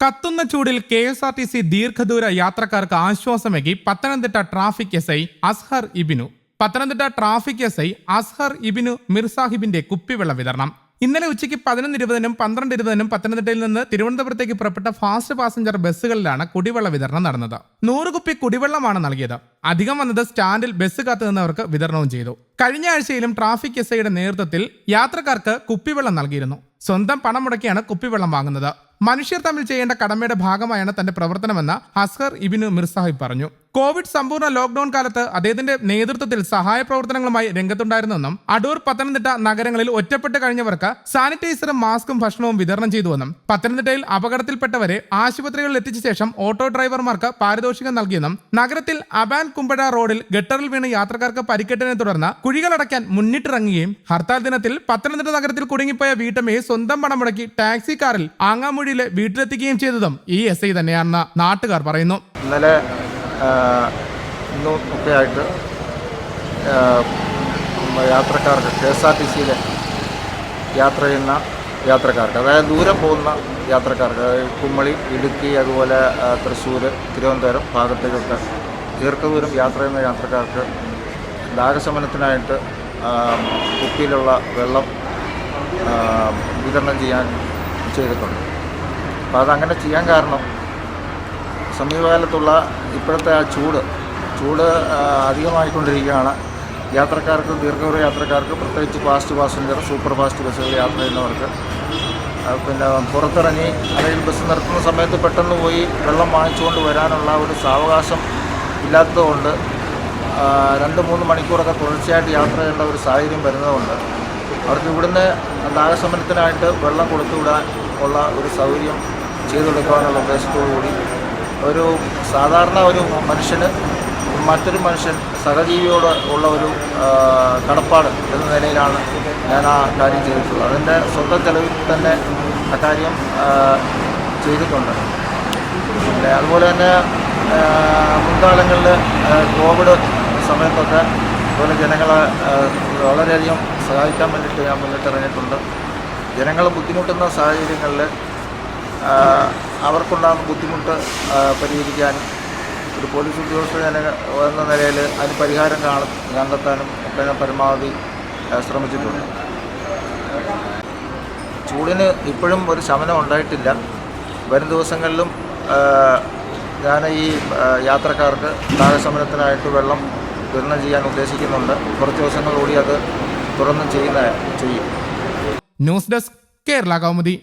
കത്തുന്ന ചൂടിൽ K S R T C ദീർഘദൂര യാത്രക്കാർക്ക് ആശ്വാസമേകി Pathanamthitta traffic S I Azhar Ibinu. Pathanamthitta traffic S I Azhar Ibinu മിർസാഹിബിന്റെ കുപ്പിവെള്ള വിതരണം. ഇന്നലെ ഉച്ചയ്ക്ക് പതിനൊന്ന് ഇരുപതിനും പന്ത്രണ്ട് ഇരുപതിനും പത്തനംതിട്ടയിൽ നിന്ന് തിരുവനന്തപുരത്തേക്ക് പുറപ്പെട്ട ഫാസ്റ്റ് പാസഞ്ചർ ബസ്സുകളിലാണ് കുടിവെള്ള വിതരണം നടന്നത്. നൂറ് കുപ്പി കുടിവെള്ളമാണ് നൽകിയത്. അധികം വന്നത് സ്റ്റാൻഡിൽ ബസ് കാത്തുനിന്നവർക്ക് വിതരണവും ചെയ്തു. കഴിഞ്ഞ ആഴ്ചയിലും ട്രാഫിക് എസ് ഐയുടെ നേതൃത്വത്തിൽ യാത്രക്കാർക്ക് കുപ്പിവെള്ളം നൽകിയിരുന്നു. സ്വന്തം പണം മുടക്കിയാണ് കുപ്പിവെള്ളം വാങ്ങുന്നത്. മനുഷ്യർ തമ്മിൽ ചെയ്യേണ്ട കടമയുടെ ഭാഗമായാണ് തന്റെ പ്രവർത്തനമെന്ന് അസ്ഹർ ഇബിനു മിർസാഹിബ് പറഞ്ഞു. കോവിഡ് സമ്പൂർണ ലോക്ഡൌൺ കാലത്ത് അദ്ദേഹത്തിന്റെ നേതൃത്വത്തിൽ സഹായ പ്രവർത്തനങ്ങളുമായി രംഗത്തുണ്ടായിരുന്നെന്നും അടൂർ പത്തനംതിട്ട നഗരങ്ങളിൽ ഒറ്റപ്പെട്ട് കഴിഞ്ഞവർക്ക് സാനിറ്റൈസറും മാസ്കും ഭക്ഷണവും വിതരണം ചെയ്തുവെന്നും പത്തനംതിട്ടയിൽ അപകടത്തിൽപ്പെട്ടവരെ ആശുപത്രികളിൽ എത്തിച്ച ശേഷം ഓട്ടോ ഡ്രൈവർമാർക്ക് പാരിതോഷികം നൽകിയെന്നും നഗരത്തിൽ അബാൻ കുമ്പഴ റോഡിൽ ഗട്ടറിൽ വീണ് യാത്രക്കാർക്ക് പരിക്കേറ്റതിനെ തുടർന്ന് കുഴികളടയ്ക്കാൻ മുന്നിട്ടിറങ്ങുകയും ഹർത്താൽ ദിനത്തിൽ പത്തനംതിട്ട നഗരത്തിൽ കുടുങ്ങിപ്പോയ വീട്ടമ്മയെ സ്വന്തം പണം മുടക്കി ടാക്സി കാറിൽ ആങ്ങാമൂഴിയിലെ വീട്ടിലെത്തിക്കുകയും ചെയ്തതും ഈ എസ് ഐ തന്നെയാണെന്ന് നാട്ടുകാർ പറയുന്നു. ഇന്നലെ ഇന്നും ഒക്കെയായിട്ട് യാത്രക്കാർക്ക് കെ എസ് ആർ ടി സിയിൽ യാത്ര ചെയ്യുന്ന യാത്രക്കാർക്ക് അതായത് ദൂരം പോകുന്ന യാത്രക്കാർക്ക് കുമ്മളി ഇടുക്കി അതുപോലെ തൃശ്ശൂർ തിരുവനന്തപുരം ഭാഗത്തേക്കൊക്കെ ദീർഘദൂരം യാത്ര ചെയ്യുന്ന യാത്രക്കാർക്ക് ദാഹശമനത്തിനായിട്ട് കുപ്പിയിലുള്ള വെള്ളം വിതരണം ചെയ്യാൻ ചെയ്തിട്ടുണ്ട്. അപ്പോൾ അതങ്ങനെ ചെയ്യാൻ കാരണം സമീപകാലത്തുള്ള ഇപ്പോഴത്തെ ആ ചൂട് ചൂട് അധികമായിക്കൊണ്ടിരിക്കുകയാണ്. യാത്രക്കാർക്ക് ദീർഘദൂര യാത്രക്കാർക്ക് പ്രത്യേകിച്ച് ഫാസ്റ്റ് പാസഞ്ചർ സൂപ്പർ ഫാസ്റ്റ് ബസ്സുകൾ യാത്ര ചെയ്യുന്നവർക്ക് പിന്നെ പുറത്തിറങ്ങി അല്ലെങ്കിൽ ബസ് നിർത്തുന്ന സമയത്ത് പെട്ടെന്ന് പോയി വെള്ളം വാങ്ങിച്ചുകൊണ്ട് വരാനുള്ള ഒരു സാവകാശം ഇല്ലാത്തതുകൊണ്ട് രണ്ട് മൂന്ന് മണിക്കൂറൊക്കെ തുടർച്ചയായിട്ട് യാത്ര ചെയ്യേണ്ട ഒരു സാഹചര്യം വരുന്നതുകൊണ്ട് അവർക്ക് ഇവിടുന്ന് ദാഹശമനത്തിനായിട്ട് വെള്ളം കൊടുത്തുവിടാൻ ഉള്ള ഒരു സൗകര്യം ചെയ്തു കൊടുക്കാനുള്ള ഉദ്ദേശത്തോടു കൂടി ഒരു സാധാരണ ഒരു മനുഷ്യന് മറ്റൊരു മനുഷ്യൻ സഹജീവിയോട് ഉള്ള ഒരു കടപ്പാട് എന്ന നിലയിലാണ് ഞാൻ ആ കാര്യം ചെയ്തിട്ടുള്ളത്. അതിന്റെ സ്വന്തം ചെലവിൽ തന്നെ ആ കാര്യം ചെയ്തിട്ടുണ്ട്. പിന്നെ അതുപോലെ തന്നെ മുൻകാലങ്ങളിൽ കോവിഡ് സമയത്തൊക്കെ അതുപോലെ ജനങ്ങളെ വളരെയധികം സഹായിക്കാൻ വേണ്ടിയിട്ട് ഞാൻ മുന്നിട്ടിറങ്ങിയിട്ടുണ്ട്. ജനങ്ങൾ ബുദ്ധിമുട്ടുന്ന സാഹചര്യങ്ങളിൽ അവർക്കുണ്ടാകുന്ന ബുദ്ധിമുട്ട് പരിഹരിക്കാനും ഒരു പോലീസ് ഉദ്യോഗസ്ഥൻ എന്ന നിലയിൽ അതിന് പരിഹാരം കാണ കണ്ടെത്താനും ഒക്കെ ഞാൻ പരമാവധി ശ്രമിച്ചിട്ടുണ്ട്. ചൂടിന് ഇപ്പോഴും ഒരു ശമനം ഉണ്ടായിട്ടില്ല. വരും ദിവസങ്ങളിലും ഞാൻ ഈ യാത്രക്കാർക്ക് ദാഹശമനത്തിനായിട്ട് വെള്ളം വിതരണം ചെയ്യാൻ ഉദ്ദേശിക്കുന്നുണ്ട്. കുറച്ച് ദിവസങ്ങൾ കൂടി അത് തുറന്നും ചെയ്യുന്ന ചെയ്യും. News desk Kerala Kaumudi.